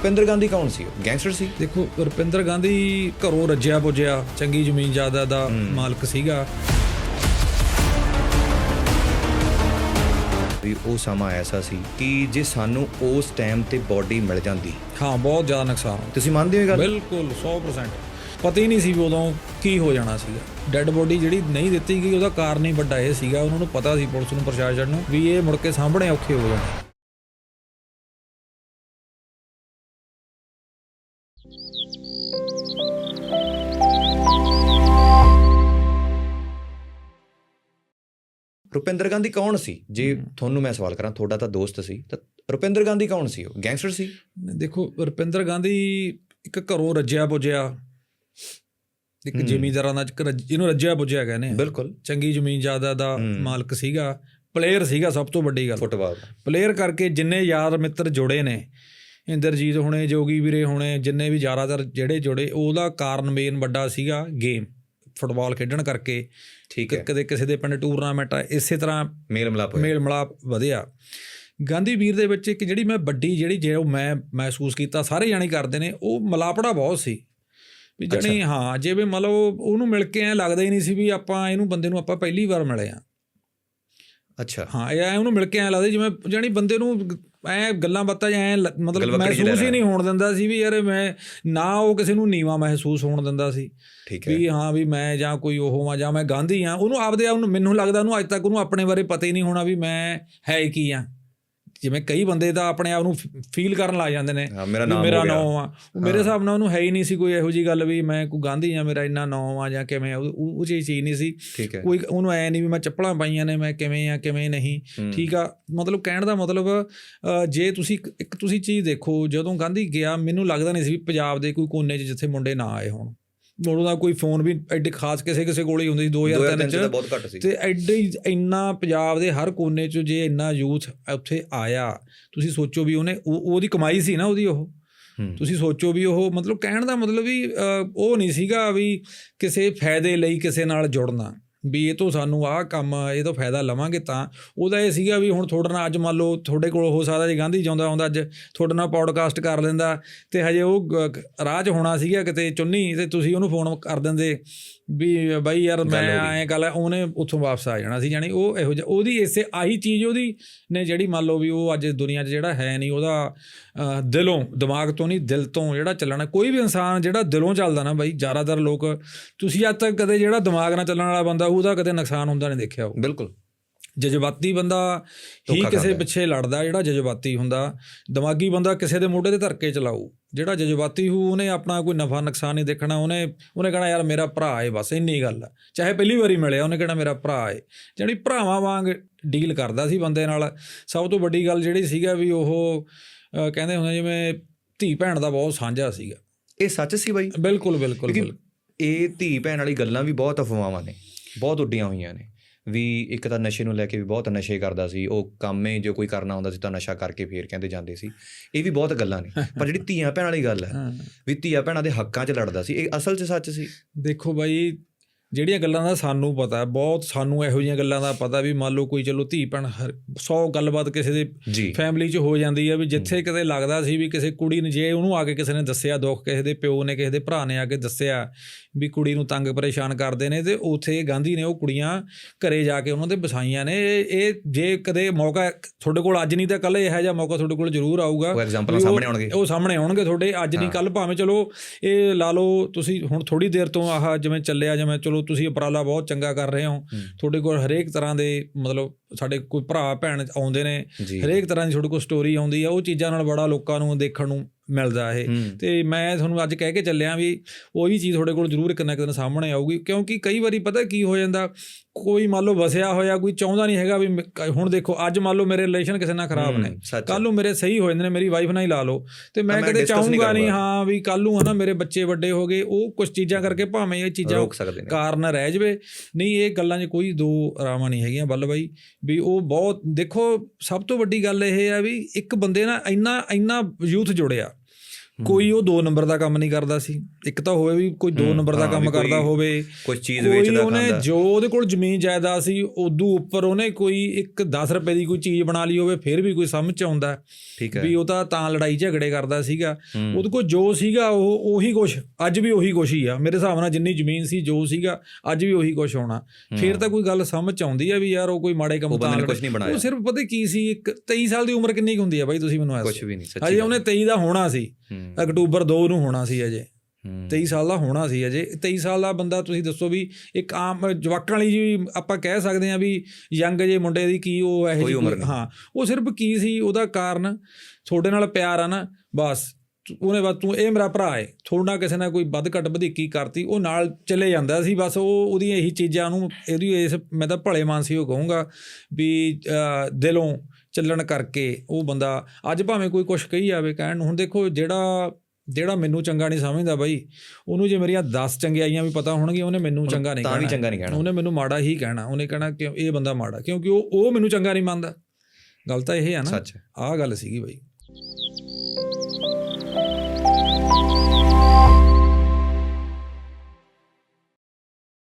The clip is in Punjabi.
ਰੁਪਿੰਦਰ ਗਾਂਧੀ ਕੌਣ ਸੀ? ਉਹ ਗੈਂਗਸਟਰ ਸੀ? ਦੇਖੋ ਰੁਪਿੰਦਰ ਗਾਂਧੀ ਘਰੋਂ ਰੱਜਿਆ ਪੁੱਜਿਆ ਚੰਗੀ ਜ਼ਮੀਨ ਜਾਇਦਾਦ ਦਾ ਮਾਲਕ ਸੀਗਾ। ਵੀ ਉਹ ਸਮਾਂ ਐਸਾ ਸੀ ਕਿ ਜੇ ਸਾਨੂੰ ਉਸ ਟਾਈਮ ਤੇ ਬਾਡੀ ਮਿਲ ਜਾਂਦੀ। ਹਾਂ ਬਹੁਤ ਜ਼ਿਆਦਾ ਨੁਕਸਾਨ। ਤੁਸੀਂ ਮੰਨਦੇ ਹੋ ਇਹ ਗੱਲ? ਬਿਲਕੁਲ 100% ਪਤਾ ਹੀ ਨਹੀਂ ਸੀ ਵੀ ਉਦੋਂ ਕੀ ਹੋ ਜਾਣਾ ਸੀਗਾ ਡੈੱਡ ਬੋਡੀ ਜਿਹੜੀ ਨਹੀਂ ਦਿੱਤੀ ਗਈ ਉਹਦਾ ਕਾਰਨ ਹੀ ਵੱਡਾ ਇਹ ਸੀਗਾ। ਉਹਨਾਂ ਨੂੰ ਪਤਾ ਸੀ ਪੁਲਿਸ ਨੂੰ ਪ੍ਰਸ਼ਾਸਨ ਨੂੰ ਵੀ ਇਹ ਮੁੜ ਕੇ ਸਾਹਮਣੇ ਔਖੇ ਹੋ ਜਾਣੇ। ਰੁਪਿੰਦਰ ਗਾਂਧੀ ਕੌਣ ਸੀ? ਜੇ ਤੁਹਾਨੂੰ ਮੈਂ ਸਵਾਲ ਕਰਾਂ ਤੁਹਾਡਾ ਤਾਂ ਦੋਸਤ ਸੀ। ਤਾਂ ਰੁਪਿੰਦਰ ਗਾਂਧੀ ਕੌਣ ਸੀ ਉਹ? ਗੈਂਗਸਟਰ ਸੀ? ਦੇਖੋ ਰੁਪਿੰਦਰ ਗਾਂਧੀ ਇੱਕ ਘਰੋਂ ਰੱਜਿਆ ਪੁੱਜਿਆ ਇੱਕ ਜ਼ਿਮੀਂਦਾਰਾਂ ਦਾ ਜਿਹਨੂੰ ਰੱਜਿਆ ਪੁੱਜਿਆ ਕਹਿੰਦੇ ਆ। ਬਿਲਕੁਲ। ਚੰਗੀ ਜ਼ਮੀਨ ਜਾਇਦਾਦ ਦਾ ਮਾਲਕ ਸੀਗਾ। ਪਲੇਅਰ ਸੀਗਾ ਸਭ ਤੋਂ ਵੱਡੀ ਗੱਲ। ਫੁੱਟਬਾਲ। ਪਲੇਅਰ ਕਰਕੇ ਜਿੰਨੇ ਯਾਰ ਮਿੱਤਰ ਜੁੜੇ ਨੇ ਇੰਦਰਜੀਤ ਹੋਣੇ ਜੋਗੀ ਵੀਰੇ ਹੋਣੇ ਜਿੰਨੇ ਵੀ ਜ਼ਿਆਦਾਤਰ ਜਿਹੜੇ ਜੁੜੇ ਉਹਦਾ ਕਾਰਨ ਮੇਨ ਵੱਡਾ ਸੀਗਾ ਗੇਮ ਫੁੱਟਬਾਲ ਖੇਡਣ ਕਰਕੇ ਠੀਕ ਹੈ। ਕਦੇ ਕਿਸੇ ਦੇ ਪਿੰਡ ਟੂਰਨਾਮੈਂਟ ਆ ਇਸੇ ਤਰ੍ਹਾਂ ਮੇਲ ਮਿਲਾਪ ਹੋਇਆ। ਮੇਲ ਮਿਲਾਪ ਵਧਿਆ। ਗਾਂਧੀ ਵੀਰ ਦੇ ਵਿੱਚ ਇੱਕ ਜਿਹੜੀ ਮੈਂ ਵੱਡੀ ਜਿਹੜੀ ਜੇ ਉਹ ਮੈਂ ਮਹਿਸੂਸ ਕੀਤਾ ਸਾਰੇ ਜਾਣੇ ਕਰਦੇ ਨੇ ਉਹ ਮਲਾਪੜਾ ਬਹੁਤ ਸੀ। ਵੀ ਜਣੀ ਹਾਂ ਜਿਵੇਂ ਮੰਨ ਲਓ ਉਹਨੂੰ ਮਿਲ ਕੇ ਐ ਲੱਗਦਾ ਹੀ ਨਹੀਂ ਸੀ ਵੀ ਆਪਾਂ ਇਹਨੂੰ ਬੰਦੇ ਨੂੰ ਆਪਾਂ ਪਹਿਲੀ ਵਾਰ ਮਿਲੇ ਆ ਅੱਛਾ। ਹਾਂ ਇਹ ਐਂ ਉਹਨੂੰ ਮਿਲ ਕੇ ਐ ਲੱਗਦਾ ਜਿਵੇਂ ਜਾਣੀ ਬੰਦੇ ਨੂੰ ਐ ਗੱਲਾਂ ਬਾਤਾਂ ਐ ਮਤਲਬ ਮਹਿਸੂਸ ਹੀ ਨਹੀਂ ਹੋਣ ਦਿੰਦਾ ਸੀ ਵੀ ਯਾਰ ਮੈਂ ਨਾ ਉਹ ਕਿਸੇ ਨੂੰ ਨੀਵਾ ਮਹਿਸੂਸ ਹੋਣ ਦਿੰਦਾ ਸੀ। ਠੀਕ ਹੈ ਵੀ ਹਾਂ। ਵੀ ਮੈਂ ਜਾਂ ਕੋਈ ਉਹ ਆ ਜਾਂ ਮੈਂ ਗਾਂਧੀ ਆ ਉਹਨੂੰ ਆਪਦੇ ਆਪ ਨੂੰ ਮੈਨੂੰ ਲੱਗਦਾ ਉਹਨੂੰ ਅੱਜ ਤੱਕ ਉਹਨੂੰ ਆਪਣੇ ਬਾਰੇ ਪਤਾ ਹੀ ਨਹੀਂ ਹੋਣਾ ਵੀ ਮੈਂ ਹੈ ਕੀ ਆ। ਜਿਵੇਂ ਕਈ ਬੰਦੇ ਤਾਂ ਆਪਣੇ ਆਪ ਨੂੰ ਫੀਲ ਕਰਨ ਲੱਗ ਜਾਂਦੇ ਨੇ ਮੇਰਾ ਨਾਮ ਮੇਰਾ ਆ। ਉਹ ਮੇਰੇ ਹਿਸਾਬ ਨਾਲ ਉਹਨੂੰ ਹੈ ਹੀ ਨਹੀਂ ਸੀ ਕੋਈ ਇਹੋ ਜੀ ਗੱਲ ਵੀ ਮੈਂ ਕੋਈ ਗਾਂਧੀ ਆ ਮੇਰਾ ਇੰਨਾ ਨਾਮ ਆ ਜਾਂ ਕਿਵੇਂ ਉਹ ਉਹ ਉਹ ਚੀਜ਼ ਨਹੀਂ ਸੀ। ਕੋਈ ਉਹਨੂੰ ਐ ਨਹੀਂ ਵੀ ਮੈਂ ਚੱਪਲਾਂ ਪਾਈਆਂ ਨੇ ਮੈਂ ਕਿਵੇਂ ਆ ਕਿਵੇਂ ਨਹੀਂ। ਠੀਕ ਆ ਮਤਲਬ ਕਹਿਣ ਦਾ ਮਤਲਬ ਜੇ ਤੁਸੀਂ ਇੱਕ ਤੁਸੀਂ ਚੀਜ਼ ਦੇਖੋ ਜਦੋਂ ਗਾਂਧੀ ਗਿਆ ਮੈਨੂੰ ਲੱਗਦਾ ਨਹੀਂ ਸੀ ਵੀ ਪੰਜਾਬ ਦੇ ਕੋਈ ਕੋਨੇ 'ਚ ਜਿੱਥੇ ਮੁੰਡੇ ਨਾ ਆਏ ਹੋਣ। ਉਦੋਂ ਦਾ ਕੋਈ ਫੋਨ ਵੀ ਐਡੇ ਖਾਸ ਕਿਸੇ ਕਿਸੇ ਕੋਲ ਹੀ ਹੁੰਦੀ ਸੀ 2003 2003 ਚ ਬਹੁਤ ਘੱਟ ਸੀ। ਤੇ ਐਡੇ ਇੰਨਾ ਪੰਜਾਬ ਦੇ ਹਰ ਕੋਨੇ 'ਚ ਜੇ ਇੰਨਾ ਯੂਥ ਉੱਥੇ ਆਇਆ ਤੁਸੀਂ ਸੋਚੋ ਵੀ ਉਹਨੇ ਉਹ- ਉਹਦੀ ਕਮਾਈ ਸੀ ਨਾ ਉਹਦੀ ਉਹ। ਤੁਸੀਂ ਸੋਚੋ ਵੀ ਉਹ ਮਤਲਬ ਕਹਿਣ ਦਾ ਮਤਲਬ ਵੀ ਉਹ ਨਹੀਂ ਸੀਗਾ ਵੀ ਕਿਸੇ ਫਾਇਦੇ ਲਈ ਕਿਸੇ ਨਾਲ ਜੁੜਨਾ। ਵੀ ਇਹ ਤੋਂ ਸਾਨੂੰ ਆਹ ਕੰਮ ਇਹ ਤੋਂ ਫਾਇਦਾ ਲਵਾਂਗੇ ਤਾਂ ਉਹਦਾ ਇਹ ਸੀਗਾ ਵੀ ਹੁਣ ਤੁਹਾਡੇ ਨਾਲ ਅੱਜ ਮੰਨ ਲਓ ਤੁਹਾਡੇ ਕੋਲ ਹੋ ਸਕਦਾ ਜੇ ਗਾਂਧੀ ਜਾਂਦਾ ਆਉਂਦਾ ਅੱਜ ਤੁਹਾਡੇ ਨਾਲ ਪੌਡਕਾਸਟ ਕਰ ਲੈਂਦਾ ਤੇ ਹਜੇ ਉਹ ਰਾਹ 'ਚ ਹੋਣਾ ਸੀਗਾ ਕਿਤੇ ਚੁੰਨੀ ਤੇ ਤੁਸੀਂ ਉਹਨੂੰ ਫੋਨ ਕਰ ਦਿੰਦੇ ਵੀ ਬਾਈ ਯਾਰ ਮੈਂ। ਐਂ ਗੱਲ ਹੈ ਉਹਨੇ ਉੱਥੋਂ ਵਾਪਸ ਆ ਜਾਣਾ ਸੀ ਜਾਨੀ ਉਹ ਇਹੋ ਜਿਹਾ ਉਹਦੀ ਇਸੇ ਆਹੀ ਚੀਜ਼ ਉਹਦੀ ਨੇ ਜਿਹੜੀ ਮੰਨ ਲਓ ਵੀ ਉਹ ਅੱਜ ਦੁਨੀਆ 'ਚ ਜਿਹੜਾ ਹੈ ਨਹੀਂ ਉਹਦਾ ਦਿਲੋਂ ਦਿਮਾਗ ਤੋਂ ਨਹੀਂ ਦਿਲ ਤੋਂ ਜਿਹੜਾ ਚੱਲਣਾ ਕੋਈ ਵੀ ਇਨਸਾਨ ਜਿਹੜਾ ਦਿਲੋਂ ਚੱਲਦਾ ਨਾ ਬਾਈ ਜ਼ਿਆਦਾਤਰ ਲੋਕ ਤੁਸੀਂ ਅੱਜ ਤੱਕ ਕਦੇ ਜਿਹੜਾ ਦਿਮਾਗ ਨਾਲ ਚੱਲਣ ਵਾਲਾ ਬੰਦਾ ਉਹਦਾ ਕਦੇ ਨੁਕਸਾਨ ਹੁੰਦਾ ਨਹੀਂ ਦੇਖਿਆ ਉਹ ਬਿਲਕੁਲ। ਜਜ਼ਬਾਤੀ ਬੰਦਾ ਹੀ ਕਿਸੇ। ਪਿੱਛੇ ਲੜਦਾ ਜਿਹੜਾ ਜਜ਼ਬਾਤੀ ਹੁੰਦਾ ਦਿਮਾਗੀ ਬੰਦਾ ਕਿਸੇ ਦੇ ਮੋਢੇ ਤੇ ਧਰ ਕੇ ਚਲਾਊ। ਜਿਹੜਾ ਜਜ਼ਬਾਤੀ ਹੋ ਉਹਨੇ ਆਪਣਾ ਕੋਈ ਨਫਾ ਨੁਕਸਾਨ ਨਹੀਂ ਦੇਖਣਾ ਉਹਨੇ ਉਹਨੇ ਕਹਣਾ ਯਾਰ ਮੇਰਾ ਭਰਾ ਹੈ ਬਸ ਇੰਨੀ ਗੱਲ ਆ। ਚਾਹੇ ਪਹਿਲੀ ਵਾਰੀ ਮਿਲਿਆ ਉਹਨੇ ਕਹਿਣਾ ਮੇਰਾ ਭਰਾ ਹੈ ਜਾਣੀ ਭਰਾਵਾਂ ਵਾਂਗ ਡੀਲ ਕਰਦਾ ਸੀ ਬੰਦੇ ਨਾਲ। ਸਭ ਤੋਂ ਵੱਡੀ ਗੱਲ ਜਿਹੜੀ ਸੀਗਾ ਵੀ ਉਹ ਕਹਿੰਦੇ ਹੁੰਦੇ ਜਿਵੇਂ ਧੀ ਭੈਣ ਦਾ ਬਹੁਤ ਸਾਂਝਾ ਸੀਗਾ। ਇਹ ਸੱਚ ਸੀ ਬਾਈ? ਬਿਲਕੁਲ ਬਿਲਕੁਲ। ਇਹ ਧੀ ਭੈਣ ਵਾਲੀ ਗੱਲਾਂ ਵੀ ਬਹੁਤ ਅਫਵਾਹਾਂ ਨੇ। ਬਹੁਤ ਉੱਡੀਆਂ ਹੋਈਆਂ ਨੇ। ਵੀ ਇੱਕ ਤਾਂ ਨਸ਼ੇ ਨੂੰ ਲੈ ਕੇ ਵੀ ਬਹੁਤ ਨਸ਼ੇ ਕਰਦਾ ਸੀ ਉਹ ਕੰਮੇ ਜੋ ਕੋਈ ਕਰਨਾ ਹੁੰਦਾ ਸੀ ਤਾਂ ਨਸ਼ਾ ਕਰਕੇ ਫੇਰ ਕਹਿੰਦੇ ਜਾਂਦੇ ਸੀ। ਇਹ ਵੀ ਬਹੁਤ ਗੱਲਾਂ ਨੇ ਪਰ ਜਿਹੜੀ ਧੀਆਂ ਭੈਣ ਵਾਲੀ ਗੱਲ ਹੈ ਹਾਂ। ਵੀ ਧੀਆਂ ਭੈਣਾਂ ਦੇ ਹੱਕਾਂ 'ਚ ਲੜਦਾ ਸੀ ਇਹ ਅਸਲ 'ਚ ਸੱਚ ਸੀ? ਦੇਖੋ ਬਾਈ ਜਿਹੜੀਆਂ ਗੱਲਾਂ ਦਾ ਸਾਨੂੰ ਪਤਾ ਬਹੁਤ ਸਾਨੂੰ ਇਹੋ ਜਿਹੀਆਂ ਗੱਲਾਂ ਦਾ ਪਤਾ ਵੀ ਮੰਨ ਲਓ ਕੋਈ ਚਲੋ ਧੀ ਭੈਣ 100 ਗੱਲਬਾਤ ਕਿਸੇ ਦੇ ਫੈਮਿਲੀ 'ਚ ਹੋ ਜਾਂਦੀ ਹੈ ਵੀ ਜਿੱਥੇ ਕਿਤੇ ਲੱਗਦਾ ਸੀ ਵੀ ਕਿਸੇ ਕੁੜੀ ਨੇ ਜੇ ਉਹਨੂੰ ਆ ਕੇ ਕਿਸੇ ਨੇ ਦੱਸਿਆ ਦੁੱਖ ਕਿਸੇ ਦੇ ਪਿਓ ਨੇ ਕਿਸੇ ਦੇ ਭਰਾ ਨੇ ਆ ਕੇ ਦੱਸਿਆ ਵੀ ਕੁੜੀ ਨੂੰ ਤੰਗ ਪਰੇਸ਼ਾਨ ਕਰਦੇ ਨੇ ਤੇ ਉਥੇ ਗਾਂਧੀ ਨੇ ਉਹ ਕੁੜੀਆਂ ਘਰੇ ਜਾ ਕੇ ਉਹਨਾਂ ਦੇ ਵਸਾਈਆਂ ਨੇ। ਇਹ ਜੇ ਕਦੇ ਮੌਕਾ ਤੁਹਾਡੇ ਕੋਲ ਅੱਜ ਨਹੀਂ ਤਾਂ ਕੱਲ ਇਹੋ ਜਿਹਾ ਮੌਕਾ ਤੁਹਾਡੇ ਕੋਲ ਜ਼ਰੂਰ ਆਊਗਾ। ਉਹ ਐਗਜ਼ਾਮਪਲਾਂ ਸਾਹਮਣੇ ਆਉਣਗੇ। ਉਹ ਸਾਹਮਣੇ ਆਉਣਗੇ ਤੁਹਾਡੇ ਅੱਜ ਨਹੀਂ ਕੱਲ ਭਾਵੇਂ ਚਲੋ ਇਹ ਲਾ ਲਓ ਤੁਸੀਂ ਹੁਣ ਥੋੜੀ ਦੇਰ ਤੋਂ ਆਹ ਜਿਵੇਂ ਚੱਲਿਆ ਜਿਵੇਂ ਚਲੋ ਤੁਸੀਂ ਉਪਰਾਲਾ ਬਹੁਤ ਚੰਗਾ ਕਰ ਰਹੇ ਹੋ। ਤੁਹਾਡੇ ਕੋਲ ਹਰੇਕ ਤਰ੍ਹਾਂ ਦੇ ਮਤਲਬ ਸਾਡੇ ਕੋਈ ਭਰਾ ਭੈਣ ਆਉਂਦੇ ਨੇ ਹਰੇਕ ਤਰ੍ਹਾਂ ਦੀ ਤੁਹਾਡੇ ਕੋਲ ਸਟੋਰੀ ਆਉਂਦੀ ਆ ਉਹ ਚੀਜ਼ਾਂ ਨਾਲ ਬੜਾ ਲੋਕਾਂ ਨੂੰ ਦੇਖਣ ਨੂੰ ਮਿਲਦਾ ਇਹ। ਤੇ ਮੈਂ ਤੁਹਾਨੂੰ ਅੱਜ ਕਹਿ ਕੇ ਚੱਲਿਆ ਵੀ ਉਹ ਵੀ ਚੀਜ਼ ਤੁਹਾਡੇ ਕੋਲ ਜ਼ਰੂਰ ਇੱਕ ਨਾ ਇੱਕ ਦਿਨ ਸਾਹਮਣੇ ਆਊਗੀ ਕਿਉਂਕਿ ਕਈ ਵਾਰੀ ਪਤਾ ਕੀ ਹੋ ਜਾਂਦਾ ਕੋਈ ਮੰਨ ਲਓ ਵਸਿਆ ਹੋਇਆ ਕੋਈ ਚਾਹੁੰਦਾ ਨਹੀਂ ਹੈਗਾ ਵੀ ਹੁਣ ਦੇਖੋ ਅੱਜ ਮੰਨ ਲਓ ਮੇਰੇ ਰਿਲੇਸ਼ਨ ਕਿਸੇ ਨਾਲ ਖਰਾਬ ਨੇ। ਕੱਲ ਨੂੰ ਮੇਰੇ ਸਹੀ ਹੋ ਜਾਂਦੇ ਨੇ ਮੇਰੀ ਵਾਈਫ ਨਾਲ ਹੀ ਲਾ ਲਓ। ਤੇ ਮੈਂ ਕਦੇ ਚਾਹੂੰਗਾ ਨਹੀਂ। ਹਾਂ ਵੀ ਕੱਲ ਨੂੰ ਹਨਾ ਮੇਰੇ ਬੱਚੇ ਵੱਡੇ ਹੋ ਗਏ ਉਹ ਕੁਝ ਚੀਜ਼ਾਂ ਕਰਕੇ ਭਾਵੇਂ ਇਹ ਚੀਜ਼ਾਂ ਰੋਕ ਸਕਦੇ ਨੇ। ਕਾਰਨ ਰਹਿ ਜਵੇ। ਨਹੀਂ ਇਹ ਗੱਲਾਂ 'ਚ ਕੋਈ ਦੋ ਰਾਵਾਂ ਨਹੀਂ ਹੈਗੀਆਂ ਬੱਲ ਬਾਈ ਵੀ ਉਹ ਬਹੁਤ ਦੇਖੋ ਸਭ ਤੋਂ ਵੱਡੀ ਗੱਲ ਇਹ ਹੈ ਵੀ ਇੱਕ ਬੰਦੇ ਨਾਲ ਇੰਨਾ ਇੰਨਾ ਯੂਥ ਜੁੜਿਆ। ਕੋਈ ਉਹ 2 ਨੰਬਰ ਦਾ ਕੰਮ ਨਹੀਂ ਕਰਦਾ ਸੀ। ਇੱਕ ਤਾਂ ਹੋਵੇ ਵੀ ਕੋਈ 2 ਹੂੰ, ਨੰਬਰ ਦਾ ਕੰਮ ਕੋਈ ਕਰਦਾ ਹੋਵੇ ਕੁਝ ਚੀਜ਼ ਕੋਈ ਵੇਚਦਾ ਉਹਨੇ ਖਾਂਦਾ। ਜੋ ਉਹਦੇ ਕੋਲ ਜ਼ਮੀਨ ਜਾਇਦਾਦ ਸੀ ਉਦੋਂ ਉੱਪਰ ਉਹਨੇ ਕੋਈ ਇੱਕ 10 ਰੁਪਏ ਦੀ ਕੋਈ ਚੀਜ਼ ਬਣਾ ਲਈ ਹੋਵੇ ਫਿਰ ਵੀ ਕੋਈ ਸਮਝ ਚ ਆਉਂਦਾ। ਠੀਕ ਹੈ। ਵੀ ਉਹ ਤਾਂ ਤਾਂ ਲੜਾਈ ਝਗੜੇ ਕਰਦਾ ਸੀਗਾ। ਉਹਦੇ ਕੋਲ ਜੋ ਸੀਗਾ ਉਹ ਉਹੀ ਕੁਛ ਅੱਜ ਵੀ ਉਹੀ ਕੁਛ ਹੀ ਆ। ਮੇਰੇ ਹਿਸਾਬ ਨਾਲ ਜਿੰਨੀ ਜ਼ਮੀਨ ਸੀ ਜੋ ਸੀਗਾ ਅੱਜ ਵੀ ਉਹੀ ਕੁਛ ਹੋਣਾ। ਫਿਰ ਤਾਂ ਕੋਈ ਗੱਲ ਸਮਝ ਚ ਆਉਂਦੀ ਆ ਵੀ ਯਾਰ ਉਹ ਕੋਈ ਮਾੜੇ ਕੰਮ ਤਾਂ। ਕੁਝ ਉਹ ਬਣਾਇਆ। ਸਿਰਫ ਪਤਾ ਕੀ ਸੀ ਇੱਕ 23 ਸਾਲ ਦੀ ਉਮਰ ਕਿੰਨੀ ਹੁੰਦੀ ਆ ਬਾਈ ਤੁਸੀਂ ਮੈਨੂੰ ਕੁਝ ਐਸੋ ਵੀ ਨਹੀਂ ਸੱਚੀ ਅਜੇ। ਉਹਨੇ 23 ਦਾ ਹੋਣਾ ਸੀ। ਅਕਤੂਬਰ 2 ਨੂੰ ਹੋਣਾ ਸੀ ਅਜੇ। ਹੂੰ, 23 ਸਾਲ ਦਾ ਹੋਣਾ ਸੀ ਅਜੇ। 23 ਸਾਲ ਦਾ ਬੰਦਾ ਤੁਸੀਂ ਦੱਸੋ ਵੀ ਇੱਕ ਆਮ ਜਵਾਕਾਂ ਵਾਲੀ ਜੀ ਆਪਾਂ ਕਹਿ ਸਕਦੇ ਆ ਵੀ ਯੰਗ ਜੇ ਮੁੰਡੇ ਦੀ ਕੀ ਉਹ ਇਹ ਨਹੀਂ। ਹਾਂ ਉਹ ਸਿਰਫ ਕੀ ਸੀ ਉਹਦਾ ਕਾਰਨ? ਤੁਹਾਡੇ ਨਾਲ ਪਿਆਰ ਆ ਨਾ ਬਸ। ਉਹਨੇ ਬਸ ਤੂੰ ਇਹ ਮੇਰਾ ਭਰਾ ਹੈ ਥੋੜਾ ਕਿਸੇ ਨਾਲ ਕੋਈ ਵੱਧ ਘੱਟ ਵਧੀਕੀ ਕਰਤੀ ਉਹ ਨਾਲ ਚਲੇ ਜਾਂਦਾ ਸੀ। ਬਸ ਉਹ ਉਹਦੀਆਂ ਇਹੀ ਚੀਜ਼ਾਂ ਨੂੰ ਇਹਦੀ ਇਸ ਮੈਂ ਤਾਂ ਭਲੇ ਮਾਨਸੀ ਉਹ ਕਹੂੰਗਾ ਵੀ ਦਿਲੋਂ ਚੱਲਣ ਕਰਕੇ ਉਹ ਬੰਦਾ ਅੱਜ ਭਾਵੇਂ ਕੋਈ ਕੁਛ ਕਹੀ ਜਾਵੇ ਕਹਿਣ ਨੂੰ ਹੁਣ ਦੇਖੋ ਜਿਹੜਾ ਜਿਹੜਾ ਮੈਨੂੰ ਚੰਗਾ ਨਹੀਂ ਸਮਝਦਾ ਬਾਈ ਉਹਨੂੰ ਜੇ ਮੇਰੀਆਂ 10 ਚੰਗਿਆਈਆਂ ਵੀ ਪਤਾ ਹੋਣਗੀਆਂ ਉਹਨੇ ਮੈਨੂੰ ਚੰਗਾ ਨਹੀਂ ਕਹਿਣਾ ਤਾਂ ਵੀ ਚੰਗਾ ਨਹੀਂ ਕਹਿਣਾ। ਉਹਨੇ ਮੈਨੂੰ ਮਾੜਾ ਹੀ ਕਹਿਣਾ। ਉਹਨੇ ਕਹਿਣਾ ਕਿ ਇਹ ਬੰਦਾ ਮਾੜਾ ਕਿਉਂਕਿ ਉਹ ਉਹ ਮੈਨੂੰ ਚੰਗਾ ਨਹੀਂ ਮੰਨਦਾ। ਗੱਲ ਤਾਂ ਇਹ ਆ ਨਾ ਆਹ ਗੱਲ ਸੀਗੀ ਬਾਈ।